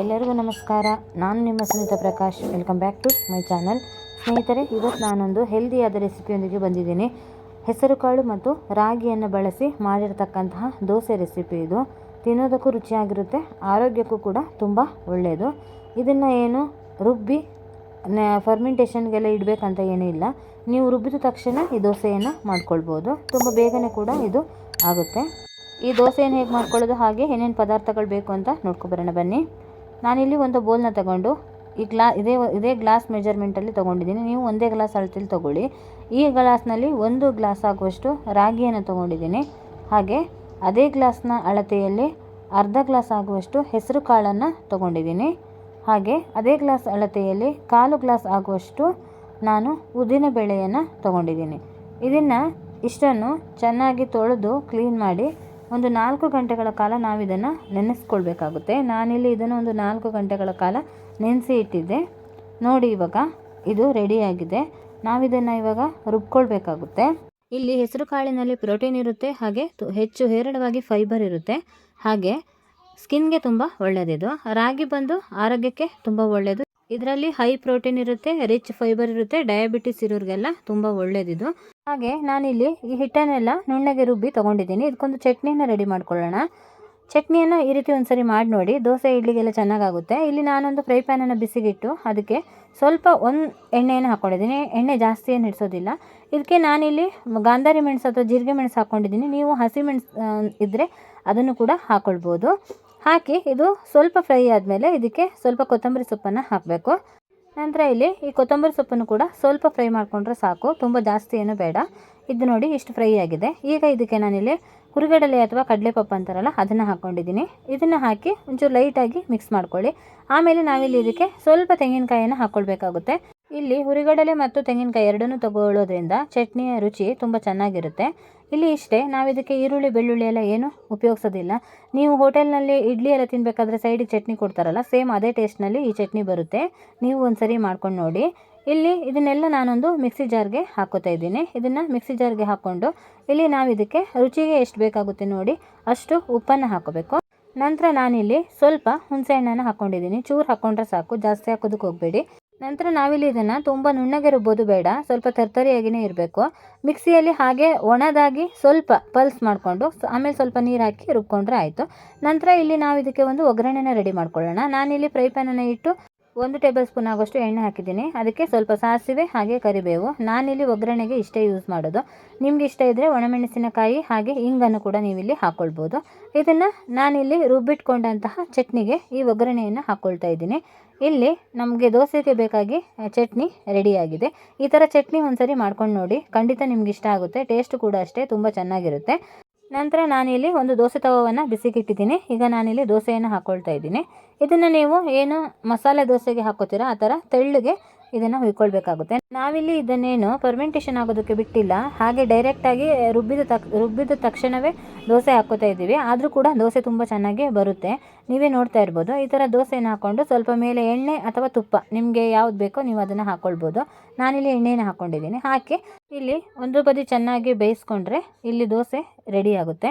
ಎಲ್ಲರಿಗೂ ನಮಸ್ಕಾರ. ನಾನು ನಿಮ್ಮ Sunita Prakash. Welcome back to my channel ಸ್ನೇಹಿತರೆ, ಇವತ್ತು ನಾನೊಂದು ಹೆಲ್ದಿಯಾದ ರೆಸಿಪಿಯೊಂದಿಗೆ ಬಂದಿದ್ದೀನಿ. ಹೆಸರುಕಾಳು ಮತ್ತು ರಾಗಿಯನ್ನು ಬಳಸಿ ಮಾಡಿರತಕ್ಕಂತಹ ದೋಸೆ ರೆಸಿಪಿ ಇದು. ತಿನ್ನೋದಕ್ಕೂ ರುಚಿಯಾಗಿರುತ್ತೆ, ಆರೋಗ್ಯಕ್ಕೂ ಕೂಡ ತುಂಬ ಒಳ್ಳೆಯದು. ಇದನ್ನು ಏನು ರುಬ್ಬಿ ಫರ್ಮೆಂಟೇಷನ್ಗೆಲ್ಲ ಇಡಬೇಕಂತ ಏನೂ ಇಲ್ಲ. ನೀವು ರುಬ್ಬಿದ ತಕ್ಷಣ ಈ ದೋಸೆಯನ್ನು ಮಾಡ್ಕೊಳ್ಬೋದು. ತುಂಬ ಬೇಗನೆ ಕೂಡ ಇದು ಆಗುತ್ತೆ. ಈ ದೋಸೆಯನ್ನು ಹೇಗೆ ಮಾಡ್ಕೊಳ್ಳೋದು ಹಾಗೆ ಏನೇನು ಪದಾರ್ಥಗಳು ಬೇಕು ಅಂತ ನೋಡ್ಕೊಬರೋಣ ಬನ್ನಿ. ನಾನಿಲ್ಲಿ ಒಂದು ಬೌಲ್ನ ತಗೊಂಡು ಈ ಗ್ಲಾ, ಇದೇ ಇದೇ ಗ್ಲಾಸ್ ಮೆಜರ್ಮೆಂಟಲ್ಲಿ ತೊಗೊಂಡಿದ್ದೀನಿ. ನೀವು ಒಂದೇ ಗ್ಲಾಸ್ ಅಳತೆಲಿ ತೊಗೊಳ್ಳಿ. ಈ ಗ್ಲಾಸ್ನಲ್ಲಿ ಒಂದು ಗ್ಲಾಸ್ ಆಗುವಷ್ಟು ರಾಗಿಯನ್ನು ತೊಗೊಂಡಿದ್ದೀನಿ. ಹಾಗೆ ಅದೇ ಗ್ಲಾಸ್ನ ಅಳತೆಯಲ್ಲಿ ಅರ್ಧ ಗ್ಲಾಸ್ ಆಗುವಷ್ಟು ಹೆಸರು ಕಾಳನ್ನು ತೊಗೊಂಡಿದ್ದೀನಿ. ಹಾಗೆ ಅದೇ ಗ್ಲಾಸ್ ಅಳತೆಯಲ್ಲಿ ಕಾಲು ಗ್ಲಾಸ್ ಆಗುವಷ್ಟು ನಾನು ಉದ್ದಿನ ಬೇಳೆಯನ್ನು ತೊಗೊಂಡಿದ್ದೀನಿ. ಇದನ್ನು ಇಷ್ಟನ್ನು ಚೆನ್ನಾಗಿ ತೊಳೆದು ಕ್ಲೀನ್ ಮಾಡಿ ಒಂದು ನಾಲ್ಕು ಗಂಟೆಗಳ ಕಾಲ ನಾವು ಇದನ್ನು ನೆನೆಸ್ಕೊಳ್ಬೇಕಾಗುತ್ತೆ. ನಾನಿಲ್ಲಿ ಇದನ್ನು ಒಂದು ನಾಲ್ಕು ಗಂಟೆಗಳ ಕಾಲ ನೆನೆಸಿ ಇಟ್ಟಿದ್ದೆ. ನೋಡಿ ಇವಾಗ ಇದು ರೆಡಿಯಾಗಿದೆ. ನಾವಿದನ್ನು ಇವಾಗ ರುಬ್ಕೊಳ್ಬೇಕಾಗುತ್ತೆ. ಇಲ್ಲಿ ಹೆಸರು ಕಾಳಿನಲ್ಲಿ ಪ್ರೋಟೀನ್ ಇರುತ್ತೆ, ಹಾಗೆ ಹೆಚ್ಚು ಹೇರಳವಾಗಿ ಫೈಬರ್ ಇರುತ್ತೆ. ಹಾಗೆ ಸ್ಕಿನ್ಗೆ ತುಂಬ ಒಳ್ಳೆಯದಿದು ರಾಗಿ ಬಂದು ಆರೋಗ್ಯಕ್ಕೆ ತುಂಬ ಒಳ್ಳೆಯದು ಇದರಲ್ಲಿ ಹೈ ಪ್ರೋಟೀನ್ ಇರುತ್ತೆ ರಿಚ್ ಫೈಬರ್ ಇರುತ್ತೆ ಡಯಾಬಿಟಿಸ್ ಇರೋರಿಗೆಲ್ಲ ತುಂಬ ಒಳ್ಳೇದಿದು. ಹಾಗೆ ನಾನಿಲ್ಲಿ ಈ ಹಿಟ್ಟನ್ನೆಲ್ಲ ನುಣ್ಣಗೆ ರುಬ್ಬಿ ತೊಗೊಂಡಿದ್ದೀನಿ. ಇದಕ್ಕೊಂದು ಚಟ್ನಿನ ರೆಡಿ ಮಾಡ್ಕೊಳ್ಳೋಣ. ಚಟ್ನಿಯನ್ನು ಈ ರೀತಿ ಒಂದ್ಸರಿ ಮಾಡಿ ನೋಡಿ. ದೋಸೆ ಇಡ್ಲಿಗೆಲ್ಲ ಚೆನ್ನಾಗಾಗುತ್ತೆ. ಇಲ್ಲಿ ನಾನೊಂದು ಫ್ರೈ ಪ್ಯಾನನ್ನು ಬಿಸಿಗಿಟ್ಟು ಅದಕ್ಕೆ ಸ್ವಲ್ಪ ಒಂದು ಎಣ್ಣೆಯನ್ನು ಹಾಕ್ಕೊಂಡಿದ್ದೀನಿ ಎಣ್ಣೆ ಜಾಸ್ತಿ ಏನು ಹಿಡಿಸೋದಿಲ್ಲ. ಇದಕ್ಕೆ ನಾನಿಲ್ಲಿ ಗಾಂಧಾರಿ ಮೆಣಸು ಅಥವಾ ಜೀರಿಗೆ ಮೆಣಸು ಹಾಕ್ಕೊಂಡಿದ್ದೀನಿ ನೀವು ಹಸಿ ಮೆಣಸು ಇದ್ದರೆ ಅದನ್ನು ಕೂಡ ಹಾಕ್ಕೊಳ್ಬೋದು ಹಾಕಿ ಇದು ಸ್ವಲ್ಪ ಫ್ರೈ ಆದಮೇಲೆ ಇದಕ್ಕೆ ಸ್ವಲ್ಪ ಕೊತ್ತಂಬರಿ ಸೊಪ್ಪನ್ನು ಹಾಕಬೇಕು. ನಂತರ ಇಲ್ಲಿ ಈ ಕೊತ್ತಂಬರಿ ಸೊಪ್ಪನ್ನು ಕೂಡ ಸ್ವಲ್ಪ ಫ್ರೈ ಮಾಡಿಕೊಂಡ್ರೆ ಸಾಕು, ತುಂಬ ಜಾಸ್ತಿ ಏನು ಬೇಡ. ಇದು ನೋಡಿ ಇಷ್ಟು ಫ್ರೈ ಆಗಿದೆ. ಈಗ ಇದಕ್ಕೆ ನಾನಿಲ್ಲಿ ಹುರಿಗಡಲೆ ಅಥವಾ ಕಡಲೆಪಪ್ಪು ಅಂತಾರಲ್ಲ, ಅದನ್ನು ಹಾಕ್ಕೊಂಡಿದ್ದೀನಿ ಇದನ್ನು ಹಾಕಿ ಒಂಚೂರು ಲೈಟಾಗಿ ಮಿಕ್ಸ್ ಮಾಡ್ಕೊಳ್ಳಿ. ಆಮೇಲೆ ನಾವಿಲ್ಲಿ ಇದಕ್ಕೆ ಸ್ವಲ್ಪ ತೆಂಗಿನಕಾಯಿಯನ್ನು ಹಾಕ್ಕೊಳ್ಬೇಕಾಗುತ್ತೆ. ಇಲ್ಲಿ ಹುರಿಗಡಲೆ ಮತ್ತು ತೆಂಗಿನಕಾಯಿ ಎರಡನ್ನೂ ತಗೊಳ್ಳೋದ್ರಿಂದ ಚಟ್ನಿಯ ರುಚಿ ತುಂಬ ಚೆನ್ನಾಗಿರುತ್ತೆ. ಇಲ್ಲಿ ಇಷ್ಟೇ ನಾವು ಇದಕ್ಕೆ ಈರುಳ್ಳಿ, ಬೆಳ್ಳುಳ್ಳಿ ಎಲ್ಲ ಏನು ಉಪಯೋಗಿಸೋದಿಲ್ಲ. ನೀವು ಹೋಟೆಲ್ನಲ್ಲಿ ಇಡ್ಲಿ ಎಲ್ಲ ತಿನ್ನಬೇಕಾದ್ರೆ ಸೈಡಿಗೆ ಚಟ್ನಿ ಕೊಡ್ತಾರಲ್ಲ, ಸೇಮ್ ಅದೇ ಟೇಸ್ಟ್ನಲ್ಲಿ ಈ ಚಟ್ನಿ ಬರುತ್ತೆ. ನೀವು ಒಂದ್ಸರಿ ಮಾಡ್ಕೊಂಡು ನೋಡಿ. ಇಲ್ಲಿ ಇದನ್ನೆಲ್ಲ ನಾನೊಂದು ಮಿಕ್ಸಿ ಜಾರ್ಗೆ ಹಾಕೋತಾ ಇದ್ದೀನಿ. ಇದನ್ನು ಮಿಕ್ಸಿ ಜಾರ್ಗೆ ಹಾಕ್ಕೊಂಡು ಇಲ್ಲಿ ನಾವು ಇದಕ್ಕೆ ರುಚಿಗೆ ಎಷ್ಟು ಬೇಕಾಗುತ್ತೆ ನೋಡಿ, ಅಷ್ಟು ಉಪ್ಪನ್ನು ಹಾಕೋಬೇಕು. ನಂತರ ನಾನಿಲ್ಲಿ ಸ್ವಲ್ಪ ಹುಣಸೆ ಹಣ್ಣನ್ನು ಹಾಕ್ಕೊಂಡಿದ್ದೀನಿ ಚೂರು ಹಾಕ್ಕೊಂಡ್ರೆ ಸಾಕು, ಜಾಸ್ತಿ ಹಾಕೋದಕ್ಕೆ ಹೋಗಬೇಡಿ. ನಂತರ ನಾವಿಲ್ಲಿ ಇದನ್ನು ತುಂಬ ನುಣ್ಣಗೆ ರುಬ್ಬೋದು ಬೇಡ, ಸ್ವಲ್ಪ ತರ್ತರಿಯಾಗಿಯೇ ಇರಬೇಕು. ಮಿಕ್ಸಿಯಲ್ಲಿ ಹಾಗೆ ಒಣದಾಗಿ ಸ್ವಲ್ಪ ಪಲ್ಸ್ ಮಾಡಿಕೊಂಡು ಆಮೇಲೆ ಸ್ವಲ್ಪ ನೀರು ಹಾಕಿ ರುಬ್ಕೊಂಡ್ರೆ ಆಯಿತು. ನಂತರ ಇಲ್ಲಿ ನಾವು ಇದಕ್ಕೆ ಒಂದು ಒಗ್ಗರಣೆನ ರೆಡಿ ಮಾಡ್ಕೊಳ್ಳೋಣ. ನಾನಿಲ್ಲಿ ಫ್ರೈ ಪ್ಯಾನನ್ನು ಇಟ್ಟು ಒಂದು ಟೇಬಲ್ ಸ್ಪೂನ್ ಆಗೋಷ್ಟು ಎಣ್ಣೆ ಹಾಕಿದ್ದೀನಿ. ಅದಕ್ಕೆ ಸ್ವಲ್ಪ ಸಾಸಿವೆ ಹಾಗೆ ಕರಿಬೇವು. ನಾನಿಲ್ಲಿ ಒಗ್ಗರಣೆಗೆ ಇಷ್ಟೇ ಯೂಸ್ ಮಾಡೋದು. ನಿಮ್ಗೆ ಇಷ್ಟ ಇದ್ದರೆ ಒಣಮೆಣಸಿನಕಾಯಿ ಹಾಗೆ ಹಿಂಗನ್ನು ಕೂಡ ನೀವಿಲ್ಲಿ ಹಾಕ್ಕೊಳ್ಬೋದು ಇದನ್ನು ನಾನಿಲ್ಲಿ ರುಬ್ಬಿಟ್ಕೊಂಡಂತಹ ಚಟ್ನಿಗೆ ಈ ಒಗ್ಗರಣೆಯನ್ನು ಹಾಕ್ಕೊಳ್ತಾ ಇದ್ದೀನಿ. ಇಲ್ಲಿ ನಮಗೆ ದೋಸೆಗೆ ಬೇಕಾಗಿ ಚಟ್ನಿ ರೆಡಿಯಾಗಿದೆ ಈ ಥರ ಚಟ್ನಿ ಒಂದ್ಸರಿ ಮಾಡ್ಕೊಂಡು ನೋಡಿ, ಖಂಡಿತ ನಿಮ್ಗೆ ಇಷ್ಟ ಆಗುತ್ತೆ ಟೇಸ್ಟ್ ಕೂಡ ಅಷ್ಟೇ, ತುಂಬ ಚೆನ್ನಾಗಿರುತ್ತೆ. ನಂತರ ನಾನಿಲ್ಲಿ ಒಂದು ದೋಸೆ ತವವನ್ನು ಬಿಸಿಗಿಟ್ಟಿದ್ದೀನಿ. ಈಗ ನಾನಿಲ್ಲಿ ದೋಸೆಯನ್ನು ಹಾಕ್ಕೊಳ್ತಾ ಇದ್ದೀನಿ. ಇದನ್ನು ನೀವು ಏನು ಮಸಾಲೆ ದೋಸೆಗೆ ಹಾಕೋತೀರಾ, ಆ ಥರ ತೆಳ್ಳಗೆ ಇದನ್ನು ಹುಯ್ಕೊಳ್ಬೇಕಾಗುತ್ತೆ. ನಾವಿಲ್ಲಿ ಇದನ್ನೇನು ಫರ್ಮೆಂಟೇಷನ್ ಆಗೋದಕ್ಕೆ ಬಿಟ್ಟಿಲ್ಲ. ಹಾಗೆ ಡೈರೆಕ್ಟಾಗಿ ರುಬ್ಬಿದ ತಕ್, ರುಬ್ಬಿದ ತಕ್ಷಣವೇ ದೋಸೆ ಹಾಕೋತಾ ಇದ್ದೀವಿ. ಆದರೂ ಕೂಡ ದೋಸೆ ತುಂಬ ಚೆನ್ನಾಗಿ ಬರುತ್ತೆ. ನೀವೇ ನೋಡ್ತಾ ಇರ್ಬೋದು. ಈ ಥರ ದೋಸೆನ ಹಾಕ್ಕೊಂಡು ಸ್ವಲ್ಪ ಮೇಲೆ ಎಣ್ಣೆ ಅಥವಾ ತುಪ್ಪ, ನಿಮಗೆ ಯಾವ್ದು ಬೇಕೋ ನೀವು ಅದನ್ನು ಹಾಕ್ಕೊಳ್ಬೋದು ನಾನಿಲ್ಲಿ ಎಣ್ಣೆನ ಹಾಕ್ಕೊಂಡಿದ್ದೀನಿ ಹಾಕಿ ಇಲ್ಲಿ ಒಂದು ಬದಿ ಚೆನ್ನಾಗಿ ಬೇಯಿಸ್ಕೊಂಡ್ರೆ ಇಲ್ಲಿ ದೋಸೆ ರೆಡಿ ಆಗುತ್ತೆ.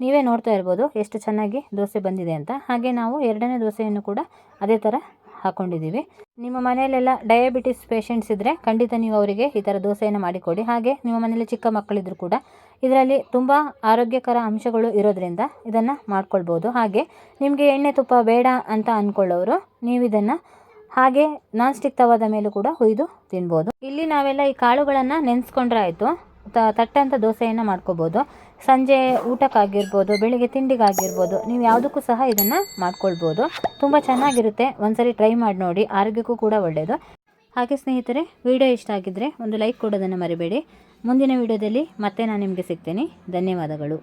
ನೀವೇ ನೋಡ್ತಾ ಇರ್ಬೋದು ಎಷ್ಟು ಚೆನ್ನಾಗಿ ದೋಸೆ ಬಂದಿದೆ ಅಂತ. ಹಾಗೆ ನಾವು ಎರಡನೇ ದೋಸೆಯನ್ನು ಕೂಡ ಅದೇ ಥರ ಹಾಕ್ಕೊಂಡಿದ್ದೀವಿ ನಿಮ್ಮ ಮನೆಯಲ್ಲೆಲ್ಲ ಡಯಾಬಿಟಿಸ್ ಪೇಷಂಟ್ಸ್ ಇದ್ದರೆ ಖಂಡಿತ ನೀವು ಅವರಿಗೆ ಈ ಥರ ದೋಸೆಯನ್ನು ಮಾಡಿಕೊಡಿ. ಹಾಗೆ ನಿಮ್ಮ ಮನೆಯಲ್ಲಿ ಚಿಕ್ಕ ಮಕ್ಕಳಿದ್ರು ಕೂಡ ಇದರಲ್ಲಿ ತುಂಬ ಆರೋಗ್ಯಕರ ಅಂಶಗಳು ಇರೋದ್ರಿಂದ ಇದನ್ನು ಮಾಡ್ಕೊಳ್ಬೋದು. ಹಾಗೆ ನಿಮಗೆ ಎಣ್ಣೆ ತುಪ್ಪ ಬೇಡ ಅಂತ ಅಂದ್ಕೊಳ್ಳೋರು ನೀವು ಇದನ್ನು ಹಾಗೆ ನಾನ್ ಸ್ಟಿಕ್ ತವಾದ ಮೇಲೂ ಕೂಡ ಹುಯ್ದು ತಿನ್ಬೋದು. ಇಲ್ಲಿ ನಾವೆಲ್ಲ ಈ ಕಾಳುಗಳನ್ನು ನೆನೆಸ್ಕೊಂಡ್ರೆ ಆಯಿತು. ತ ತಟ್ಟಂಥ ದೋಸೆಯನ್ನು ಮಾಡ್ಕೋಬೋದು. ಸಂಜೆ ಊಟಕ್ಕಾಗಿರ್ಬೋದು, ಬೆಳಿಗ್ಗೆ ತಿಂಡಿಗಾಗಿರ್ಬೋದು, ನೀವು ಯಾವುದಕ್ಕೂ ಸಹ ಇದನ್ನು ಮಾಡ್ಕೊಳ್ಬೋದು. ತುಂಬ ಚೆನ್ನಾಗಿರುತ್ತೆ. ಒಂದ್ಸರಿ ಟ್ರೈ ಮಾಡಿ ನೋಡಿ. ಆರೋಗ್ಯಕ್ಕೂ ಕೂಡ ಒಳ್ಳೆಯದು ಹಾಗೆ ಸ್ನೇಹಿತರೆ, ವಿಡಿಯೋ ಇಷ್ಟ ಆಗಿದ್ದರೆ ಒಂದು ಲೈಕ್ ಕೊಡೋದನ್ನು ಮರಿಬೇಡಿ. ಮುಂದಿನ ವಿಡಿಯೋದಲ್ಲಿ ಮತ್ತೆ ನಾನು ನಿಮಗೆ ಸಿಗ್ತೀನಿ. ಧನ್ಯವಾದಗಳು.